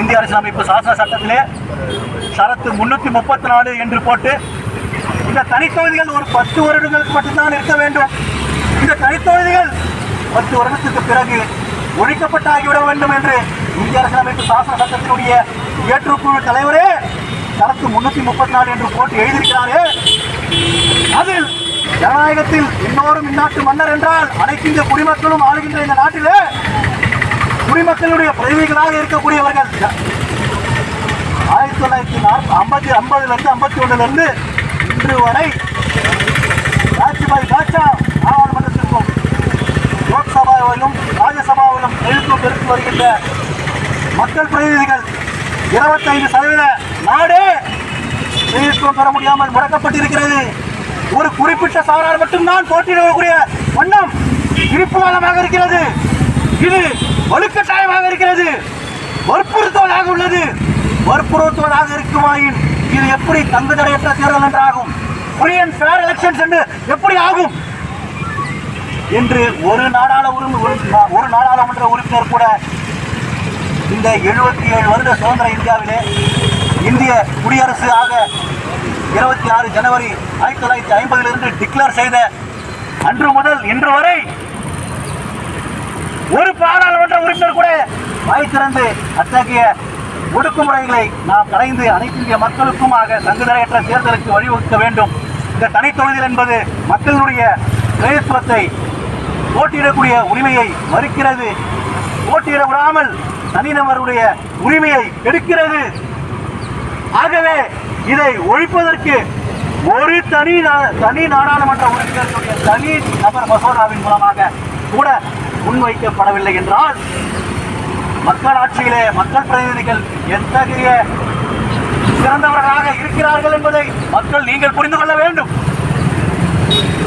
இந்திய அரசியலமைப்பு சாசன சட்டத்திலே சரத்து முன்னூற்றி முப்பத்தி நாலு என்று போட்டு இந்த தனித்தொகுதிகள் ஒரு பத்து வருடங்களுக்கு மட்டும்தான் இருக்க வேண்டும். இந்த தனித்தொகுதிகள் பத்து வருடத்துக்கு பிறகு ஒழிக்கப்பட்டாகிவிட வேண்டும் என்று இந்திய அரசியலமைப்பு சாசன சட்டத்தினுடைய ஏற்றுக்குழு தலைவரே சரத்து முன்னூற்றி முப்பத்தி நாலு என்று போட்டு எழுதியிருக்கிறாரே. அதில் ஜனநாயகத்தில் இன்னொரு இந்நாட்டு மன்னர் என்றால் அனைத்து இந்திய குடிமக்களும் ஆளுகின்ற இந்த நாட்டிலே குடிமக்களுடைய பிரதிநிதிகளாக இருக்கக்கூடியவர்கள். ஆயிரத்தி தொள்ளாயிரத்தி நாற்பது ஐம்பத்தி ஐம்பதுலேருந்து ஐம்பத்தி ஒன்றுலேருந்து இன்று வரை ராஜ்பாய் காட்சா நாடாளுமன்றத்திற்கும் லோக்சபாவிலும் ராஜ்யசபாவிலும் எழுத்து பெருத்து வருகின்ற மக்கள் பிரதிநிதிகள் இருபத்தைந்து சதவீத நாடே பிரதிநிதித்துவம் பெற முடியாமல் முடக்கப்பட்டிருக்கிறது. ஒரு குறிப்பிட்ட சாரார் மட்டும்தான் போட்டியிடக்கூடிய வண்ணம் இருப்புவாதமாக இருக்கிறது. இது வலுக்கட்டாயமாக இருக்கிறது. வற்புறுத்துவதாக உள்ளது. வற்புறுத்துவதாக இருக்குமாயின் இது எப்படி தங்கு தடையற்ற தேர்தல் என்றாகும்? ஃப்ரீ ஃபேர் எலெக்ஷன்ஸ் என்று எப்படி ஆகும்? என்று ஒரு நாடாள ஒரு நாடாளுமன்ற உறுப்பினர் கூட இந்த எழுபத்தி ஏழு வருட சுதந்திர இந்தியாவிலே இந்திய குடியரசு ஆக இருபத்தி ஆறு ஜனவரி ஆயிரத்தி தொள்ளாயிரத்தி ஐம்பதிலிருந்து டிக்ளேர் செய்த அன்று முதல் இன்று வரை ஒரு பாராளுமன்ற உறுப்பினர் கூட வாய் திறந்து அத்தகைய ஒடுக்குமுறைகளை நாம் கலைந்து அனைத்து இந்திய மக்களுக்குமாக சங்குதரையற்ற தேர்தலுக்கு வழிவகுக்க வேண்டும். இந்த தனித்தொகுதிகள் என்பது மக்களுடைய பிரயத்துவத்தை போட்டியிடக்கூடிய உரிமையை மறுக்கிறது. போட்டியிட விடாமல் தனிநபருடைய உரிமையை எடுக்கிறது. ஆகவே இதை ஒழிப்பதற்கு ஒரு தனி நா- தனி நாடாளுமன்ற உறுப்பினர்களுடைய தனி நபர் மசோதாவின் மூலமாக கூட முன்வைக்கப்படவில்லை என்றால் மக்களாட்சியிலே மக்கள் பிரதிநிதிகள் எத்தகைய சிறந்தவர்களாக இருக்கிறார்கள் என்பதை மக்கள் நீங்கள் புரிந்து கொள்ள வேண்டும்.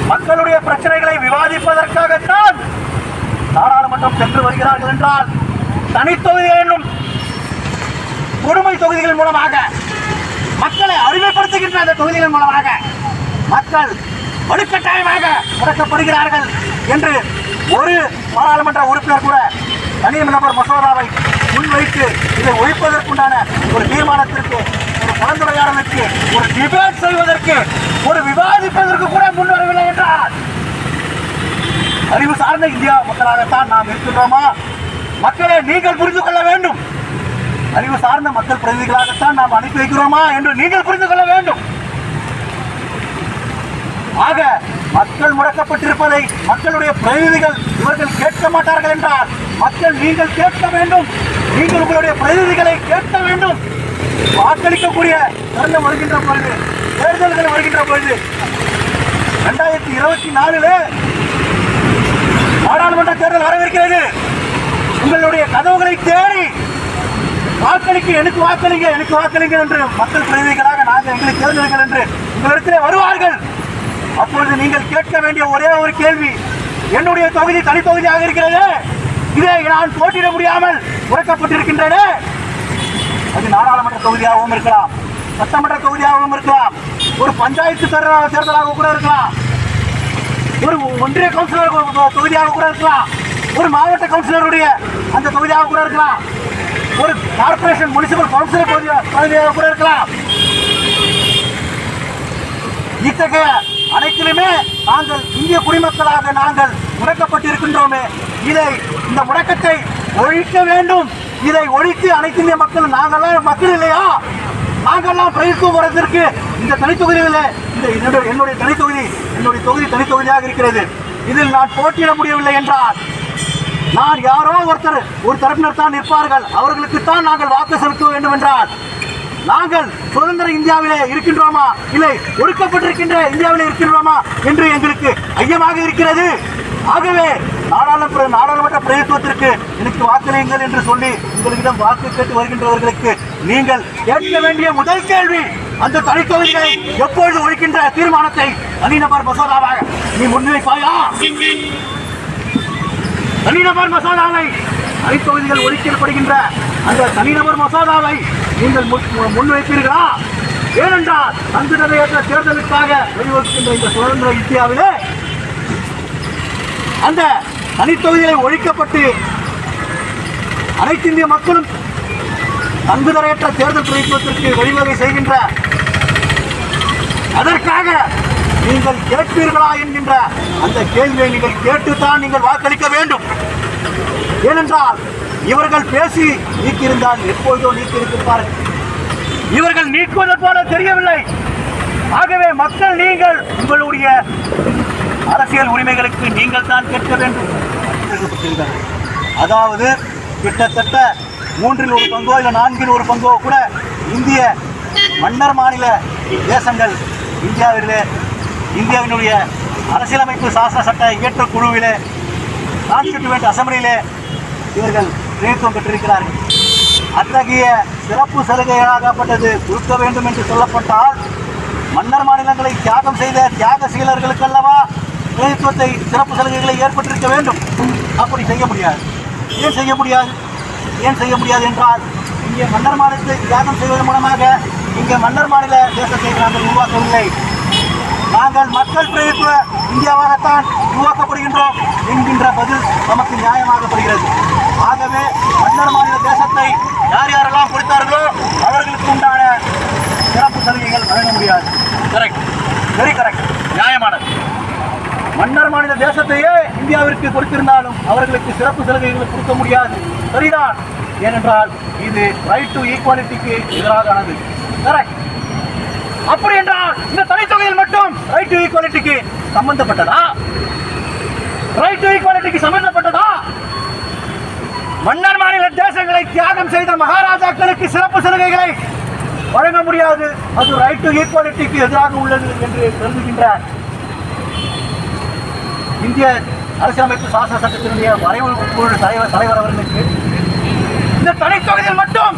மக்களுடைய பிரச்சனைகளை விவாதிப்பதற்காகத்தான் நாடாளுமன்றம் சென்று வருகிறார்கள் என்றால் தனித்தொகுதி என்னும் கொடுமை தொகுதிகள் மூலமாக மக்களை அடிமைப்படுத்துகின்ற அந்த தொகுதிகள் மூலமாக மக்கள் வலுக்கட்டாயமாக முடக்கப்படுகிறார்கள் என்று ஒரு பாராளுமன்ற உறுப்பினர் கூட தனிநபர் மசோதாவை முன்வைத்து இதை ஒழிப்பதற்குண்டான ஒரு தீர்மானத்திற்கு ஒரு கலந்துரையாடலுக்கு ஒரு டிபேட் செய்வதற்கு ஒரு விவாதிப்பதற்கு கூட முன்வரவில்லை என்றார் அறிவு சார்ந்த இந்தியா மக்களாகத்தான் நாம் இருக்கின்றோமா? மக்களை நீங்கள் புரிந்து கொள்ள வேண்டும். அறிவு சார்ந்த மக்கள் பிரதிநிதிகளாகத்தான் நாம் அனுப்பி வைக்கிறோமா என்று நீங்கள் புரிந்து கொள்ள வேண்டும். ஆக மக்கள் முடக்கப்பட்டிருப்பதை மக்களுடைய பிரதிநிதிகள் இவர்கள் கேட்க மாட்டார்கள் என்றால் மக்கள் நீங்கள் கேட்க வேண்டும். நீங்கள் உங்களுடைய பிரதிநிதிகளை கேட்க வேண்டும். வாக்களிக்கக்கூடிய தருணம் வருகின்ற பொழுது தேர்தல்கள் வருகின்ற பொழுது ரெண்டாயிரத்தி இருபத்தி நாலுல நாடாளுமன்ற தேர்தல் வரவிருக்கிறது உங்களுடைய கதவுகளை தேடி வாக்களிக்க எனக்கு வாக்களிங்க எனக்கு வாக்களிங்க என்று மக்கள் பிரதிநிதிகளாக நாங்கள் எங்களை தேர்ந்தெடுங்கள் என்று உங்களிடத்திலே வருவார்கள். அப்பொழுது நீங்கள் கேட்க வேண்டிய ஒரே ஒரு கேள்வி என்னுடைய தொகுதி தனித்தொகுதியாக இருக்கிறது. இதை நான் போட்டியிட முடியாமல் முடக்கப்பட்டிருக்கின்றன அது நாடாளுமன்ற தொகுதியாகவும் இருக்கலாம் சட்டமன்ற தொகுதியாகவும் இருக்கலாம் ஒரு பஞ்சாயத்து தேர்தலாக தேர்தலாக கூட இருக்கலாம் ஒரு ஒன்றிய கவுன்சிலர் தொகுதியாக கூட இருக்கலாம் ஒரு மாவட்ட கவுன்சிலருடைய அந்த தொகுதியாக கூட இருக்கலாம் ஒரு கார்பரேஷன் முனிசிபல் கவுன்சிலர் தொகுதியாக கூட இருக்கலாம். இத்தகைய அனைத்திலுமே நாங்கள் இந்திய குடிமக்களாக நாங்கள் முடக்கப்பட்டிருக்கின்றோமே. இதை இந்த முடக்கத்தை ஒழிக்க வேண்டும். இதை ஒழித்து அனைத்து இந்திய மக்கள் நாங்கள்லாம் மக்கள் இல்லையா? நாங்கள்லாம் பிரதித்துவம் வரதற்கு இந்த தனித்தொகுதிகளில் இந்த என்னுடைய என்னுடைய தனித்தொகுதி என்னுடைய தொகுதி தனித்தொகுதியாக இருக்கிறது. இதில் நான் போட்டியிட முடியவில்லை என்றால் நான் யாரோ ஒருத்தர் ஒரு தரப்பினர் தான் நிற்பார்கள். அவர்களுக்கு தான் நாங்கள் வாக்கு செலுத்த வேண்டும் என்றால் நாங்கள் சுதந்திர இந்தியாவிலே இருக்கின்றோமா? இல்லை ஒடுக்கப்பட்டிருக்கின்ற இந்தியாவிலே இருக்கின்றோமா என்று எங்களுக்கு ஐயமாக இருக்கிறது. ஆகவே நாடாளுமன்ற நாடாளுமன்ற பிரதித்துவத்திற்கு எனக்கு வாக்களியுங்கள் என்று சொல்லி உங்களிடம் வாக்கு கேட்டு வருகின்றவர்களுக்கு நீங்கள் கேட்க வேண்டிய முதல் கேள்வி அந்த தனித்தொகுதிகளை எப்பொழுது ஒழிக்கின்ற தீர்மானத்தை தனிநபர் மசோதாவாக நீ முன்வைப்பாயா? தனிநபர் மசோதாவை தனித்தொகுதிகள் ஒதுக்கப்படுகின்ற அந்த தனிநபர் மசோதாவை நீங்கள் முன்- முன்வைப்பீர்களா ஏனென்றால் அங்கு நிறைவேற்ற தேர்தலுக்காக வழிவகுக்கின்ற இந்த சுதந்திர இந்தியாவிலே அந்த தனித்தொகுதிகளை ஒழிக்கப்பட்டு அனைத்து இந்திய மக்களும் பங்குதரையற்ற தேர்தல் பிரதித்துவத்திற்கு வழிவகை செய்கின்ற அதற்காக நீங்கள் கேட்பீர்களா என்கின்ற அந்த கேள்வியை நீங்கள் கேட்டுத்தான் நீங்கள் வாக்களிக்க வேண்டும். ஏனென்றால் இவர்கள் பேசி நீக்கியிருந்தால் எப்பொழுதோ நீக்கியிருப்பார்கள். இவர்கள் நீக்குவது போல தெரியவில்லை. ஆகவே மக்கள் நீங்கள் உங்களுடைய அரசியல் உரிமைகளுக்கு நீங்கள் தான் கேட்க வேண்டும். அதாவது கிட்டத்தட்ட மூன்றில் ஒரு பங்கோ இல்லை நான்கில் ஒரு பங்கோ கூட இந்திய மன்னர் மாநில தேசங்கள் இந்தியாவிலே இந்தியாவினுடைய அரசியலமைப்பு சாசன சட்ட இயற்ற குழுவிலே கான்ஸ்டிடியூவன்ட் அசம்பிளியிலே இவர்கள் பிரதித்துவம் பெற்றிருக்கிறார்கள். அத்தகைய சிறப்பு சலுகையாகப்பட்டது கொடுக்க வேண்டும் என்று சொல்லப்பட்டால் மன்னர் மாநிலங்களை தியாகம் செய்த தியாக தியாகசீலர்களுக்கல்லவா பிரதித்துவத்தை சிறப்பு சலுகைகளை ஏற்பட்டிருக்க வேண்டும்? அப்படி செய்ய முடியாது. ஏன் செய்ய முடியாது? ஏன் செய்ய முடியாது என்றால் இங்கே மன்னர் மாநிலத்தை தியாகம் செய்வதன் மூலமாக இங்கே மன்னர் மாநில தேசத்தை நாங்கள் உருவாக்கவில்லை. நாங்கள் மக்கள் பிரதித்துவ இந்தியாவாகத்தான் உருவாக்கப்படுகின்றோம் என்கின்ற பதில் நமக்கு நியாயமாகப்படுகிறது. ஆகவே மன்னர் மாநில தேசத்தை யார் யாரெல்லாம் கொடுத்தார்களோ அவர்களுக்கு உண்டான சிறப்பு சலுகைகள் வழங்க முடியாது. கரெக்ட் வெரி கரெக்ட் நியாயமானது. மன்னர் மாநில தேசத்தையே இந்தியாவிற்கு கொடுத்திருந்தாலும் அவர்களுக்கு சிறப்பு சலுகைகளை கொடுக்க முடியாது. சரிதான். ஏனென்றால் இது ரைட் டு ஈக்குவாலிட்டிக்கு எதிரானது. கரெக்ட் அப்படி என்றால் இந்த தனித்தொகையில் மட்டும் ரைட் டு ஈக்குவாலிட்டிக்கு சம்பந்தப்பட்டதா? ரைட் டு ஈக்குவாலிட்டிக்கு சம்பந்தப்பட்டதா? மன்னர் மாநில தேசங்களை தியாகம் செய்த மகாராஜாக்களுக்கு சிறப்பு சலுகைகளை வழங்க முடியாது. அது ரைட் டு ஈக்குவாலிட்டிக்கு எதிராக உள்ளது என்று கருதுகின்ற இந்திய அரசியலமைப்பு சாசன சட்டத்தினுடைய வரைவு குழு தலைவர் தலைவர் அவர்களுக்கு இந்த தனித்தொகுதியில் மட்டும்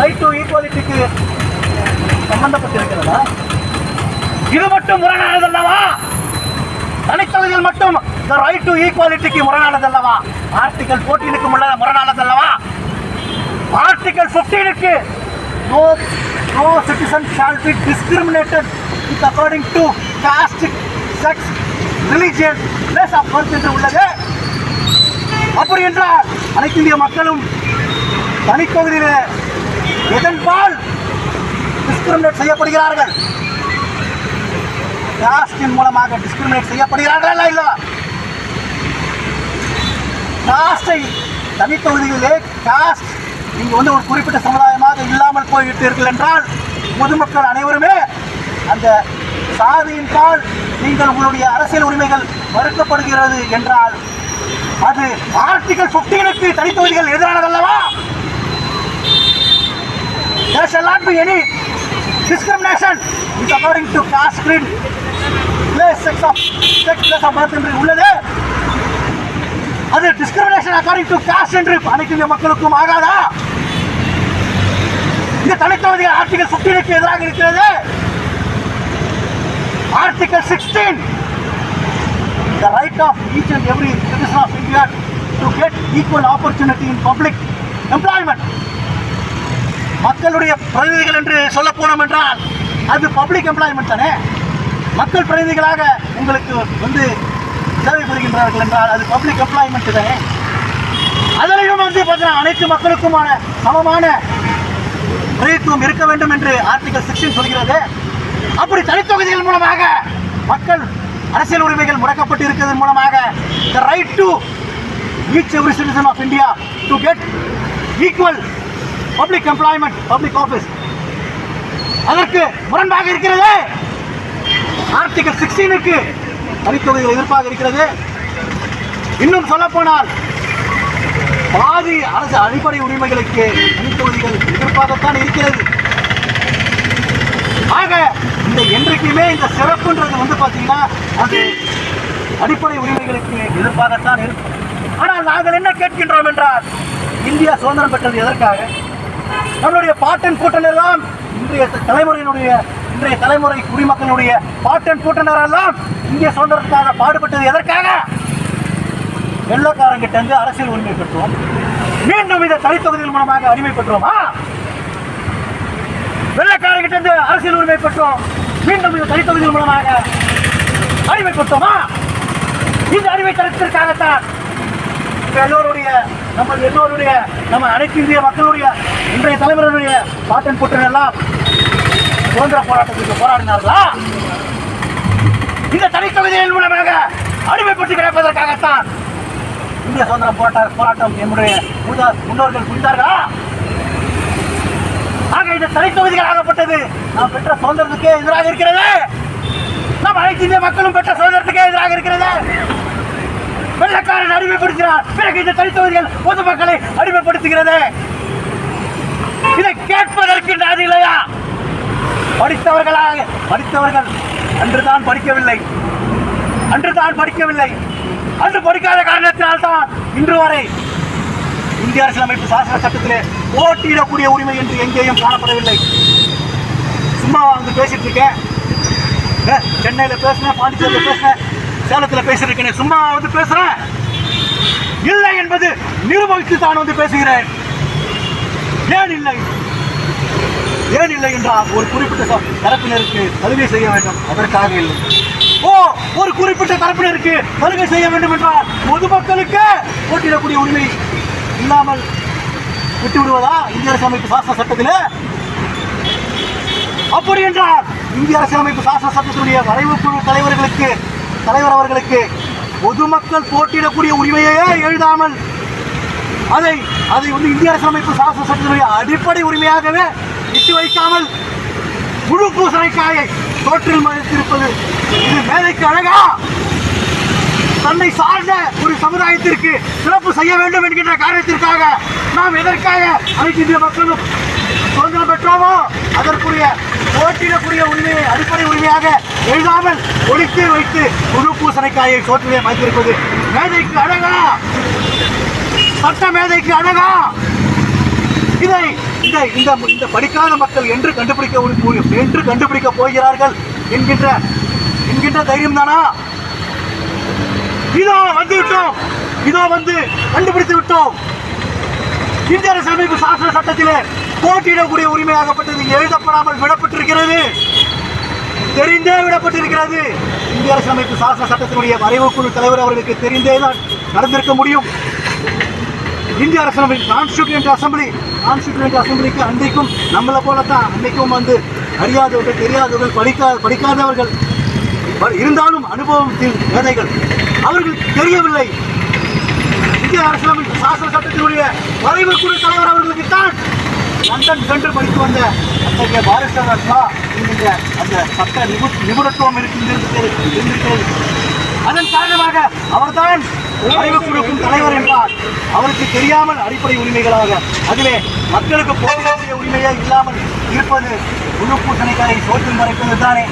ரைட் டு ஈக்குவாலிட்டிக்கு சம்பந்தப்பட்டிருக்கிறதா? இது மட்டும் முரணானதல்லவா தனித்தலையில் மட்டும் இந்த ரைட் டு ஈக்குவாலிட்டிக்கு முரணானது அல்லவா ஆர்டிகல் போர்டீனுக்கு முரணானதல்லவா? Article ஃபிஃப்டீனுக்கு no no citizen shall be discriminated with according to caste sex religion place of birth என்று உள்ளது. அப்படி என்றால் அனைத்து இந்திய மக்களும் தனித்தொகுதியில் எதன்பால் டிஸ்கிரிமினேட் செய்யப்படுகிறார்கள்? காஸ்டின் மூலமாக டிஸ்கிரிமினேட் செய்யப்படுகிறார்களா இல்ல காஸ்டை தனித்தொகுதிகளிலே காஸ்ட் நீங்கள் வந்து ஒரு குறிப்பிட்ட சமுதாயமாக இல்லாமல் போய்விட்டீர்கள் என்றால் பொதுமக்கள் அனைவருமே அந்த சாதியின் பால் நீங்கள் உங்களுடைய அரசியல் உரிமைகள் மறுக்கப்படுகிறது என்றால் அது ஆர்டிகல் பிப்டீனுக்கு தனித்தொகுதிகள் எதிரானதல்லவா? There shall not be any discrimination. According to caste, creed, place, sex of sex, place of birth என்று உள்ளது அது டிஸ்கிரிமினேஷன் அக்கார்டிங் டு காஸ்ட் என்று அனைத்து மக்களுக்கும் ஆகாதா? இந்த தனித்தொகுதி ஆர்டிகல் பிப்டீனுக்கு எதிராக இருக்கிறது. Article sixteen the right of each and every citizen of India to get equal opportunity in public employment. மக்களுடைய பிரதிநிதிகள் என்று சொல்ல போனோம் என்றால் அது பப்ளிக் எம்ப்ளாய்மெண்ட் தானே? மக்கள் பிரதிநிதிகளாக உங்களுக்கு வந்து சேவை புரிகின்றார்கள் என்றால் அது பப்ளிக் எம்ப்ளாய்மெண்ட் தானே? அதிலையும் வந்து பார்த்தீங்கன்னா அனைத்து மக்களுக்குமான சமமான பிரதித்துவம் இருக்க வேண்டும் என்று ஆர்டிகல் சிக்ஸ்டீன் சொல்கிறது. அப்படி தனித்தொகுதிகள் மூலமாக மக்கள் அரசியல் உரிமைகள் முடக்கப்பட்டு இருக்கிறதன் மூலமாக the right to each every citizen of India to get equal public employment public office அதற்கு முரண்பாக இருக்கிறது! ஆர்டிகல் சிக்ஸ்டீனுக்கு தனித்தொகுதிகள் எதிர்ப்பாக இருக்கிறது. இன்னும் சொல்ல போனால் பாதி அரசு அடிப்படை உரிமைகளுக்கு தனித்தொகுதிகள் எதிர்ப்பாகத்தான் இருக்கிறது. ஆக இந்த என்றைக்குமே இந்த சிறப்புன்றது வந்து பார்த்தீங்கன்னா அது அடிப்படை உரிமைகளுக்கு எதிர்ப்பாகத்தான் இருக்கும். ஆனால் நாங்கள் என்ன கேட்கின்றோம் என்றால் இந்தியா சுதந்திரம் பெற்றது எதற்காக? நம்மளுடைய பாட்டன் கூட்டணி எல்லாம் இன்றைய தலைமுறையினுடைய இன்றைய தலைமுறை குடிமக்களுடைய பாட்டன் கூட்டணரெல்லாம் இந்திய சுதந்திரத்துக்காக பாடுபட்டது எதற்காக? வெள்ளக்காரங்கிட்ட இருந்து அரசியல் உரிமை பெற்றோம். மீண்டும் இந்த தனித்தொகுதிகள் மூலமாக அடிமை பெற்றோமா? வெள்ளக்காரங்கிட்ட இருந்து அரசியல் உரிமை பெற்றோம். மீண்டும் இந்த தனித்தொகுதிகள் மூலமாக அடிமை பெற்றோமா? இந்த அடிமை தரத்திற்காகத்தான் எல்லோருடைய நம்ம எல்லோருடைய நம்ம அனைத்து இந்திய மக்களுடைய இன்றைய தலைவர்களுடைய பாட்டன் புற்றன் எல்லாம் சுதந்திர போராட்டத்துக்கு போராடினார்களா? இந்த தனித்தொகுதியின் மூலமாக அடிமைப்பட்டு கிடப்பதற்காகத்தான் இந்திய சுதந்திர போராட்ட போராட்டம் என்னுடைய முன்னோர்கள் புரிந்தார்களா? ஆக இந்த தனித்தொகுதிகள் ஆகப்பட்டது நாம் பெற்ற சுதந்திரத்துக்கே எதிராக இருக்கிறது. நாம் அனைத்து இந்திய மக்களும் பெற்ற சுதந்திரத்துக்கே எதிராக இருக்கிறது. வெள்ளக்காரன் அடிமைப்படுத்தினார். பிறகு இந்த தனித்தொகுதிகள் பொதுமக்களை அடிமைப்படுத்துகிறது. இதை கேட்பதற்கு நாதி இல்லையா? படித்தவர்களாக படித்தவர்கள் அன்றுதான் படிக்கவில்லை. அன்றுதான் படிக்கவில்லை. அன்று படிக்காத காரணத்தினால்தான் இன்று வரை இந்திய அரசியலமைப்பு சாசன சட்டத்திலே போட்டியிடக்கூடிய உரிமை என்று எங்கேயும் காணப்படவில்லை. சும்மா வந்து பேசிட்டு இருக்கேன். சென்னையில் சென்னையில பேசுனேன் பாண்டிச்சேரியில பேசுனேன் சேலத்துல பேசிருக்கேன் சும்மா வந்து பேசுறேன். இல்லை என்பது நிரூபித்து தான் வந்து பேசுகிறேன். ஏன் இல்லை? ஏன் இல்லை என்றால் ஒரு குறிப்பிட்ட தரப்பினருக்கு சலுகை செய்ய வேண்டும். அதற்காக இல்லை. ஓ ஒரு குறிப்பிட்ட தரப்பினருக்கு சலுகை செய்ய வேண்டும் என்றால் பொதுமக்களுக்கு போட்டியிடக்கூடிய உரிமை இல்லாமல் விட்டு விடுவதா இந்திய அரசியலமைப்பு சாசன சட்டத்தில்? அப்படி என்றால் இந்திய அரசியலமைப்பு சாசன சட்டத்தினுடைய வரைவு குழு தலைவர்களுக்கு தலைவர் அவர்களுக்கு பொதுமக்கள் போட்டியிடக்கூடிய உரிமையையே எழுதாமல் அதை அதை வந்து இந்திய அரசியலமைப்பு சாசன சட்டத்தினுடைய அடிப்படை உரிமையாகவே விட்டு வைக்காமல் முழு பூசணைக்காயை தோற்றில் மறைத்திருப்பது இது மேலைக்கு அழகா? தன்னை சார்ந்த ஒரு சமுதாயத்திற்கு சிறப்பு செய்ய வேண்டும் என்கின்ற காரணத்திற்காக நாம் எதற்காக அனைத்து இந்திய மக்களும் சுதந்திரம் பெற்றோமோ அதற்குரிய போட்டிடக்கூடிய உரிமையை அடிப்படை உரிமையாக எழுதாமல் ஒழித்து வைத்து முழு பூசணைக்காயை சோற்றிலே வைத்திருப்பது மேதைக்கு அழகா? சட்ட மேதைக்கு அழகா? இதை இந்த இந்த இந்த படிக்காத மக்கள் என்று கண்டுபிடிக்க முடியும் என்று கண்டுபிடிக்க போகிறார்கள் என்கின்ற என்கின்ற தைரியம் தானா இதோ வந்து விட்டோம். இதோ வந்து கண்டுபிடித்து விட்டோம். இந்திய அரசியலமைப்பு சாசன சட்டத்திலே போட்டியிடக்கூடிய உரிமையாகப்பட்டது எழுதப்படாமல் விடப்பட்டிருக்கிறது. தெரிந்தே விடப்பட்டிருக்கிறது. இந்திய அரசியலமைப்பு சாசன சட்டத்தினுடைய வரைவு குழு தலைவர் அவர்களுக்கு தெரிந்தே தான் நடந்திருக்க முடியும். இந்திய அரசியலமைப்பு கான்ஸ்டியூண்ட் அசம்பிளி கான்ஸ்டியூண்ட் அசம்பிளிக்கு அன்றைக்கும் நம்மளை போல தான் அன்றைக்கும் வந்து அறியாதவர்கள் தெரியாதவர்கள் படிக்கா படிக்காதவர்கள். இருந்தாலும் அனுபவத்தில் வேதைகள். அவர்கள் தெரியவில்லை. இந்திய அரசியலமைப்பு சாசன சட்டத்தினுடைய வரைவு குழு தலைவர் அவர்களுக்கு தான் லண்டன் சென்று படித்து வந்த அத்தகைய பாரிஸ்டர் என்கின்ற அந்த சட்ட நிபு நிபுணத்துவம் இருக்கின்றது இருந்திருக்கிறது அதன் காரணமாக அவர்தான் அறிவு குழுக்கும் தலைவர் என்றார் அவருக்கு தெரியாமல் அடிப்படை உரிமைகளாக அதிலே மக்களுக்கு போதிய உரிமையே இல்லாமல் இருப்பது குழு பூசணிக்காரை சோற்றில் மறைப்பது தானே.